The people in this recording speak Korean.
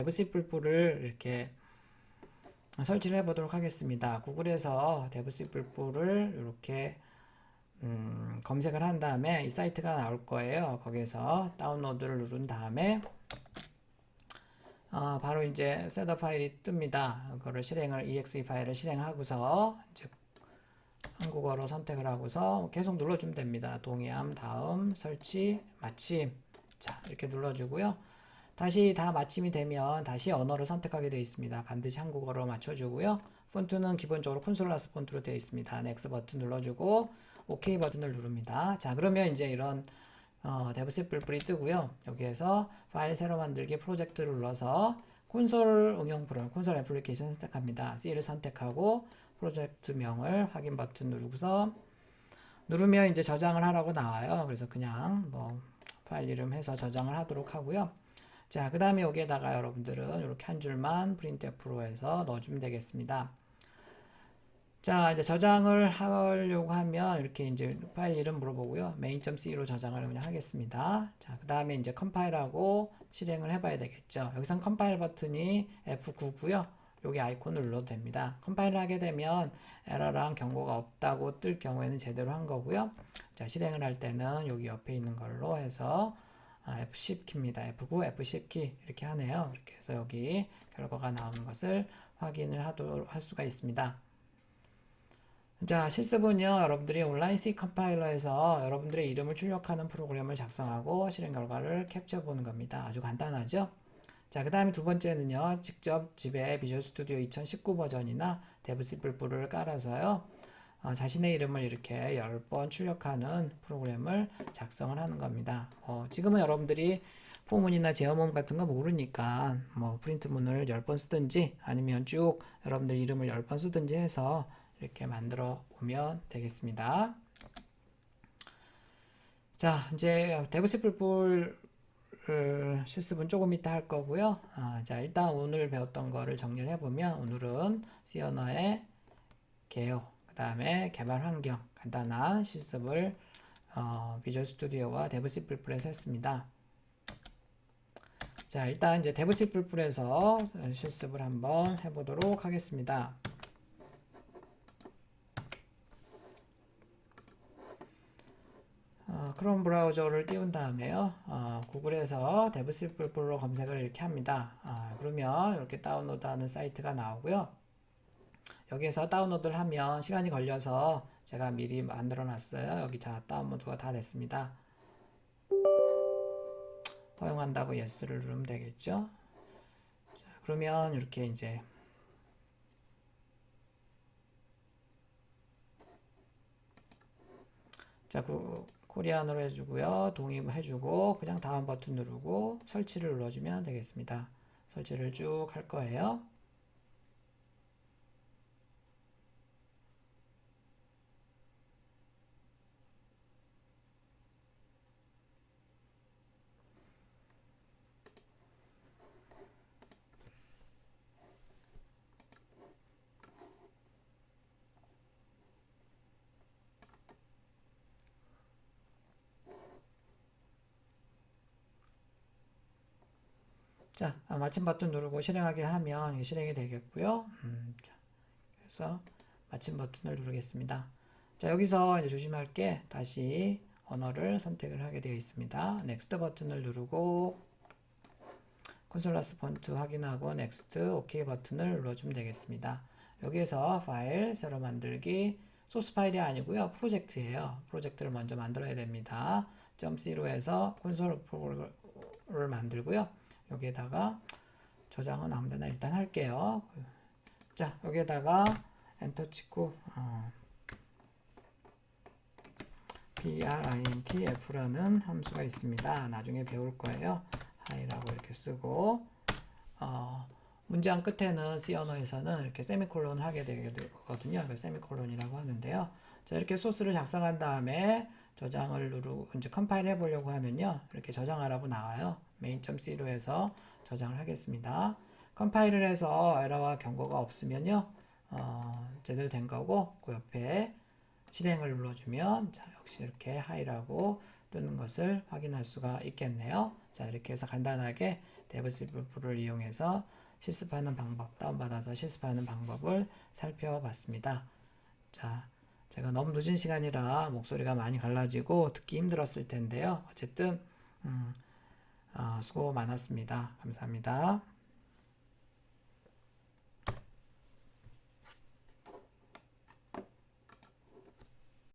데브시 뿔뿔을 이렇게 설치를 해보도록 하겠습니다. 구글에서 데브시 뿔뿔을 이렇게 음, 검색을 한 다음에 이 사이트가 나올 거예요. 거기에서 다운로드를 누른 다음에 어, 바로 이제 셋업 파일이 뜹니다. 그거를 실행을 exe 파일을 실행하고서 이제 한국어로 선택을 하고서 계속 눌러주면 됩니다. 동의함, 다음, 설치, 마침. 자, 이렇게 눌러주고요. 다시 다 마침이 되면 다시 언어를 선택하게 되어 있습니다. 반드시 한국어로 맞춰주고요. 폰트는 기본적으로 콘솔라스 폰트로 되어 있습니다. 넥스 버튼 눌러주고 OK 버튼을 누릅니다. 자, 그러면 이제 이런 어, 데브셋 뿔뿔이 뜨고요. 여기에서 파일 새로 만들기 프로젝트를 눌러서 콘솔 응용 프로그램, 콘솔 애플리케이션 선택합니다. C를 선택하고 프로젝트명을 확인 버튼 누르고서 누르면 이제 저장을 하라고 나와요. 그래서 그냥 뭐 파일 이름 해서 저장을 하도록 하고요. 자, 그 다음에 여기에다가 여러분들은 이렇게 한 줄만 프린트F로 해서 넣어주면 되겠습니다. 자, 이제 저장을 하려고 하면 이렇게 이제 파일 이름 물어보고요. main.c로 저장을 그냥 하겠습니다. 자, 그 다음에 이제 컴파일하고 실행을 해봐야 되겠죠. 여기선 컴파일 버튼이 F9고요. 여기 아이콘을 눌러도 됩니다. 컴파일을 하게 되면 에러랑 경고가 없다고 뜰 경우에는 제대로 한 거고요. 자, 실행을 할 때는 여기 옆에 있는 걸로 해서 아, F10 키입니다. F9, F10 키 이렇게 하네요. 이렇게 해서 여기 결과가 나오는 것을 확인을 하도록 할 수가 있습니다. 자, 실습은요, 여러분들이 온라인 C 컴파일러에서 여러분들의 이름을 출력하는 프로그램을 작성하고 실행 결과를 캡처해 보는 겁니다. 아주 간단하죠? 자, 그 다음에 두 번째는요, 직접 집에 비주얼 스튜디오 2019 버전이나 데브시 뿔뿔을 깔아서요, 어, 자신의 이름을 이렇게 10번 출력하는 프로그램을 작성을 하는 겁니다. 어, 지금은 여러분들이 포문이나 제어문 같은 거 모르니까 뭐 프린트문을 10번 쓰든지 아니면 쭉 여러분들 이름을 10번 쓰든지 해서 이렇게 만들어 보면 되겠습니다. 자, 이제 을 실습은 조금 이따 할 거고요. 아, 자, 일단 오늘 배웠던 거를 정리를 해보면 오늘은 C 언어의 개요, 그 다음에 개발 환경, 간단한 실습을 어, 비주얼 스튜디오와 데브시 뿔뿔에서 했습니다. 자, 일단 이제 데브시 뿔뿔에서 실습을 한번 해보도록 하겠습니다. 어, 크롬 브라우저를 띄운 다음에요. 어, 구글에서 데브시 뿔뿔로 검색을 이렇게 합니다. 아, 그러면 이렇게 다운로드하는 사이트가 나오고요. 여기에서 다운로드를 하면 시간이 걸려서 제가 미리 만들어 놨어요. 여기 다 다운로드가 다 됐습니다. 허용한다고 예스를 누르면 되겠죠. 자, 그러면 이렇게 이제 자, 그 코리안으로 해주고요. 동의해주고 그냥 다음 버튼 누르고 설치를 눌러주면 되겠습니다. 설치를 쭉 할 거예요. 자, 아, 마침 버튼 누르고 실행하게 하면 실행이 되겠고요. 음, 자, 그래서 마침 버튼을 누르겠습니다. 자, 여기서 이제 조심할 게 다시 언어를 선택을 하게 되어 있습니다. 넥스트 버튼을 누르고 콘솔라스 폰트 확인하고 넥스트 OK 버튼을 눌러주면 되겠습니다. 여기에서 파일 새로 만들기 소스 파일이 아니고요 프로젝트예요. 프로젝트를 먼저 만들어야 됩니다. .c로 해서 콘솔 프로그램을 만들고요. 여기에다가 저장은 아무데나 일단 할게요. 자 여기에다가 엔터 치고 어, printf라는 함수가 있습니다. 나중에 배울 거예요. hi라고 이렇게 쓰고 어, 문장 끝에는 C 언어에서는 이렇게 세미콜론을 하게 되거든요. 그 세미콜론이라고 하는데요. 자 이렇게 소스를 작성한 다음에 저장을 누르고 이제 컴파일 해보려고 하면요. 이렇게 저장하라고 나와요. main.c로 해서 저장을 하겠습니다. 컴파일을 해서 에러와 경고가 없으면요. 어, 제대로 된 거고 그 옆에 실행을 눌러주면 자 역시 이렇게 하이라고 뜨는 것을 확인할 수가 있겠네요. 자 이렇게 해서 간단하게 데브스프를 이용해서 실습하는 방법, 다운받아서 실습하는 방법을 살펴봤습니다. 자, 제가 너무 늦은 시간이라 목소리가 많이 갈라지고 듣기 힘들었을 텐데요. 어쨌든 음, 어, 수고 많았습니다. 감사합니다.